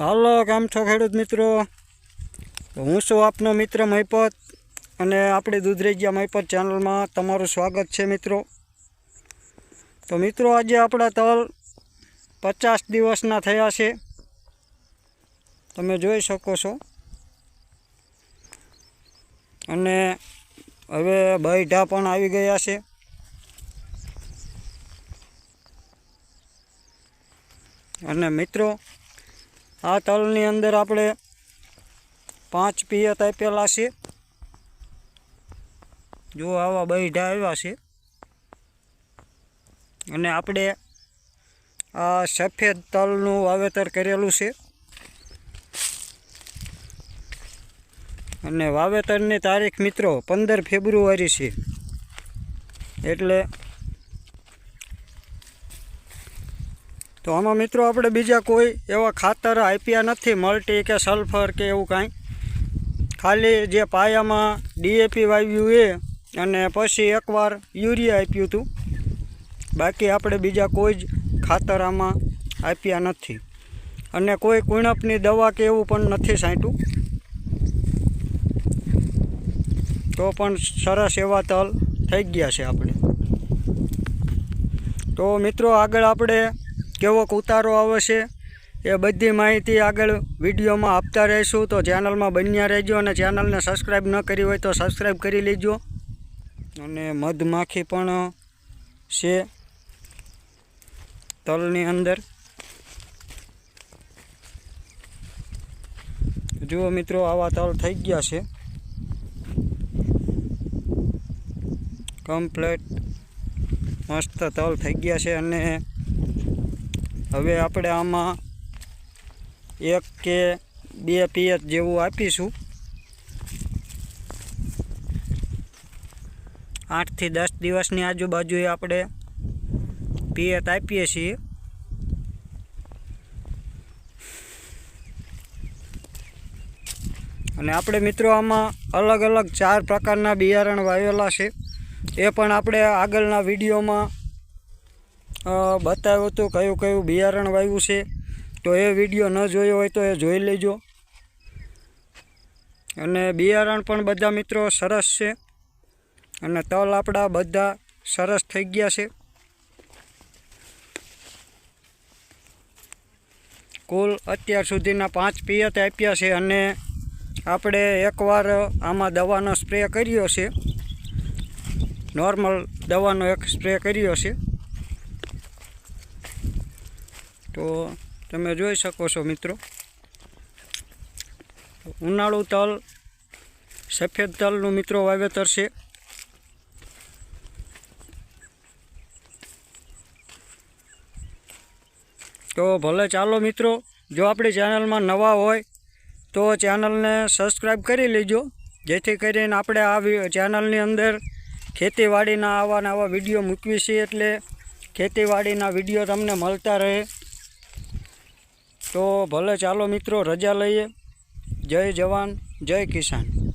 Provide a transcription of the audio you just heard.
હાલો કેમ છો ખેડૂત મિત્રો હું છું આપનો મિત્ર મહિપત અને આપણી દૂધરેજિયા મહિપત ચેનલમાં તમારું સ્વાગત છે મિત્રો. તો મિત્રો આજે આપણા તલ પચાસ દિવસના થયા છે. તમે જોઈ શકો છો. અને હવે બૈઢા પણ આવી ગયા છે. અને મિત્રો આ તલની અંદર આપણે પાંચ પિયત આપેલા છે. જો આવા બૈઢા આવ્યા છે. અને આપણે આ સફેદ તલનું વાવેતર કરેલું છે. અને વાવેતરની તારીખ મિત્રો પંદર ફેબ્રુઆરી છે. એટલે તો આમાં મિત્રો આપણે બીજા કોઈ એવા ખાતર આપ્યા નથી, મલ્ટી કે સલ્ફર કે એવું કાંઈ. ખાલી જે પાયામાં ડીએપી વાવ્યું એ અને પછી એકવાર યુરિયા આપ્યું હતું. બાકી આપણે બીજા કોઈ જ ખાતર આમાં આપ્યા નથી. અને કોઈ કુણપની દવા કે એવું પણ નથી સાંટ્યું તો પણ સરસ એવા તલ થઈ ગયા છે આપણે. તો મિત્રો આગળ આપણે કેવો ઉતારો આવે છે એ બધી માહિતી આગળ વિડીયોમાં આપતા રહીશું. તો ચેનલમાં બન્યા રહેજો અને ચેનલને સબસ્ક્રાઈબ ન કરી હોય તો સબસ્ક્રાઈબ કરી લેજો. અને મધમાખી પણ છે તલની અંદર. જુઓ મિત્રો, આવા તલ થઈ ગયા છે. કમ્પ્લેટ મસ્ત તલ થઈ ગયા છે અને હવે આપણે આમાં એક કે બે પિયત જેવું આપીશું. આઠથી દસ દિવસની આજુબાજુએ આપણે પિયત આપીએ છીએ. અને આપણે મિત્રો આમાં અલગ અલગ ચાર પ્રકારના બિયારણ વાવેલા છે. એ પણ આપણે આગળના વિડીયોમાં બતાવ્યું હતું કયું કયું બિયારણ વાવ્યું છે. તો એ વીડિયો ન જોયો હોય તો એ જોઈ લેજો. અને બિયારણ પણ બધા મિત્રો સરસ છે. અને તલ આપણા બધા સરસ થઈ ગયા છે. કુલ અત્યાર સુધીના પાંચ પિયત આપ્યા છે અને આપણે એકવાર આમાં દવાનો સ્પ્રે કર્યો છે. નોર્મલ દવાનો એક સ્પ્રે કર્યો છે. તો તમે જોઈ શકો છો મિત્રો. ઉનાળુ તલ, સફેદ તલનું મિત્રો વાવેતર છે. તો ભલે ચાલો મિત્રો, જો આપણી ચેનલમાં નવા હોય, તો ચેનલને સબસ્ક્રાઈબ કરી લેજો. જેથી કરીને આપણે આ ચેનલની અંદર ખેતીવાડીના આવા નવા વીડિયો મૂકવી છીએ એટલે ખેતીવાડીના વીડિયો તમને મળતા રહે. તો ભલે ચાલો મિત્રો રજા લઈએ. જય જવાન જય કિસાન.